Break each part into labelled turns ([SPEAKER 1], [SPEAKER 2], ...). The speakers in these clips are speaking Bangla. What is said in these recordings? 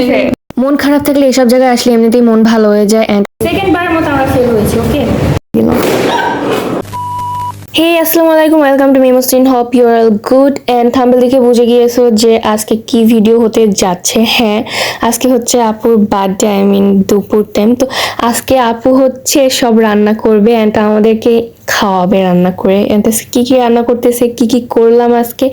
[SPEAKER 1] হয়েছে
[SPEAKER 2] মন খারাপ থাকলে এসব জায়গায় আসলে এমনিতেই মন ভালো হয়ে যায় অ্যান্ড
[SPEAKER 1] সেকেন্ড বারের মতো আমরা ফেল হয়েছি ওকে
[SPEAKER 2] হে আসসালামু আলাইকুম welcome to মিমোস্টিন hope you are good and thumbnail দেখে বুঝে গিয়েছো যে আজকে কি ভিডিও হতে যাচ্ছে। হ্যাঁ আজকে হচ্ছে আপুর বার্থডে আই মিন দুপুর টাইম তো আজকে আপু হচ্ছে সব রান্না করবে অ্যান্ড আমাদেরকে খাওয়াবে, রান্না করে। কী কী রান্না করতেছে, কী কী করলাম আজকে,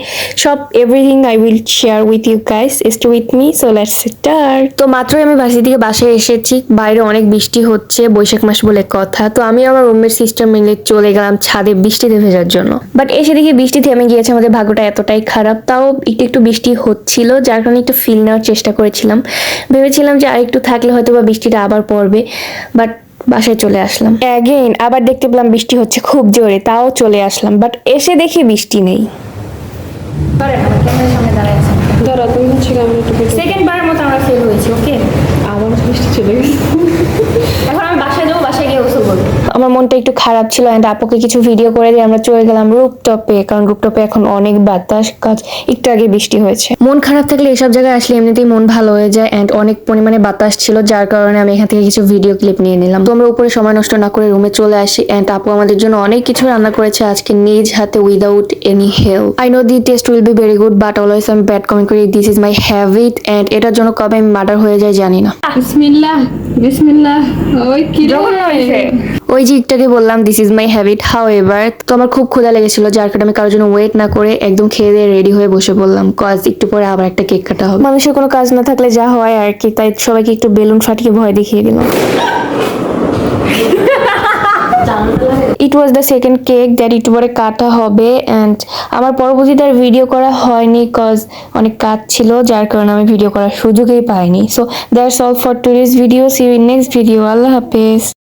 [SPEAKER 2] সব everything I will share with you guys stay with me so let's start তো মাত্রই আমি বাসি থেকে বাসায় এসেছি, বাইরে অনেক বৃষ্টি হচ্ছে, বৈশাখ মাস বলে কথা। তো আমি আমার রুমের সিস্টেম মিলে চলে গেলাম ছাদে বৃষ্টিতে ভেজার জন্য। বাট এসে দেখি বৃষ্টি থেমে গিয়েছে, আমাদের ভাগ্যটা এতটাই খারাপ। তাও একটু একটু বৃষ্টি হচ্ছিল, যার কারণে একটু ফিল নেওয়ার চেষ্টা করেছিলাম। ভেবেছিলাম যে আরেকটু থাকলে হয়তো বা বৃষ্টিটা আবার পড়বে। বাট বাসায় চলে আসলাম। অ্যাগেইন আবার দেখতে পেলাম বৃষ্টি হচ্ছে খুব জোরে তাও চলে আসলাম বাট এসে দেখি বৃষ্টি নেই।
[SPEAKER 3] দাঁড়া তুমি হচ্ছে ক্যামেরা একটু কেটে
[SPEAKER 1] সেকেন্ড বারের মতো আমরা ফেল হয়েছি ওকে
[SPEAKER 3] আবার বৃষ্টি চলে গেছে
[SPEAKER 1] এখন আমি বাসায় যাব বাসায় গিয়ে গোসল করব
[SPEAKER 2] আমার মনটা একটু খারাপ ছিল অ্যান্ড আপুকে কিছু ভিডিও করে দিয়ে আমরা চলে গেলাম রুপটপে কারণ রুপটপে এখন অনেক বাতাস কাজ একটু আগে বৃষ্টি হয়েছে। মন খারাপ থাকলে এসব জায়গায় আসলে এমনিতেই মন ভালো হয়ে যায় অ্যান্ড অনেক পরিমাণে বাতাস ছিল যার কারণে আমি এখান থেকে কিছু ভিডিও ক্লিপ নিয়ে নিলাম। তো আমরা উপরে সময় নষ্ট না করে রুমে চলে আসি অ্যান্ড আপু আমাদের জন্য অনেক কিছু রান্না করেছে আজকে নিজ হাতে without any help I know the taste will be very good but always আমি ব্যাড কমেন্ট করি this is my habit and এটার জন্য কবে আমি মার্ডার হয়ে যায় জানি না।
[SPEAKER 3] বিসমিল্লাহ বিসমিল্লাহ ওই কি
[SPEAKER 2] ওই যে একটাকে বললাম this is my habit however তো আমার খুব ক্ষুধা লেগেছিল যার কারণে আমি কারোর জন্য ওয়েট না করে একদম খেয়ে দিয়ে রেডি হয়ে বসে বললাম কজ একটু পরে আবার একটা কেক কাটা হবে। মানুষের কোনো কাজ না থাকলে যা হয় আর কি তাই সবাইকে একটু বেলুন ফাটিয়ে ভয় দেখিয়ে দিলাম। It was the second cake that একটু পরে কাটা হবে অ্যান্ড আমার পরবর্তীতে আর ভিডিও করা হয়নি কজ অনেক কাজ ছিল যার কারণে আমি ভিডিও করার সুযোগই পাইনি। So that's all for today's video see you next video আল্লাহ হাফেজ।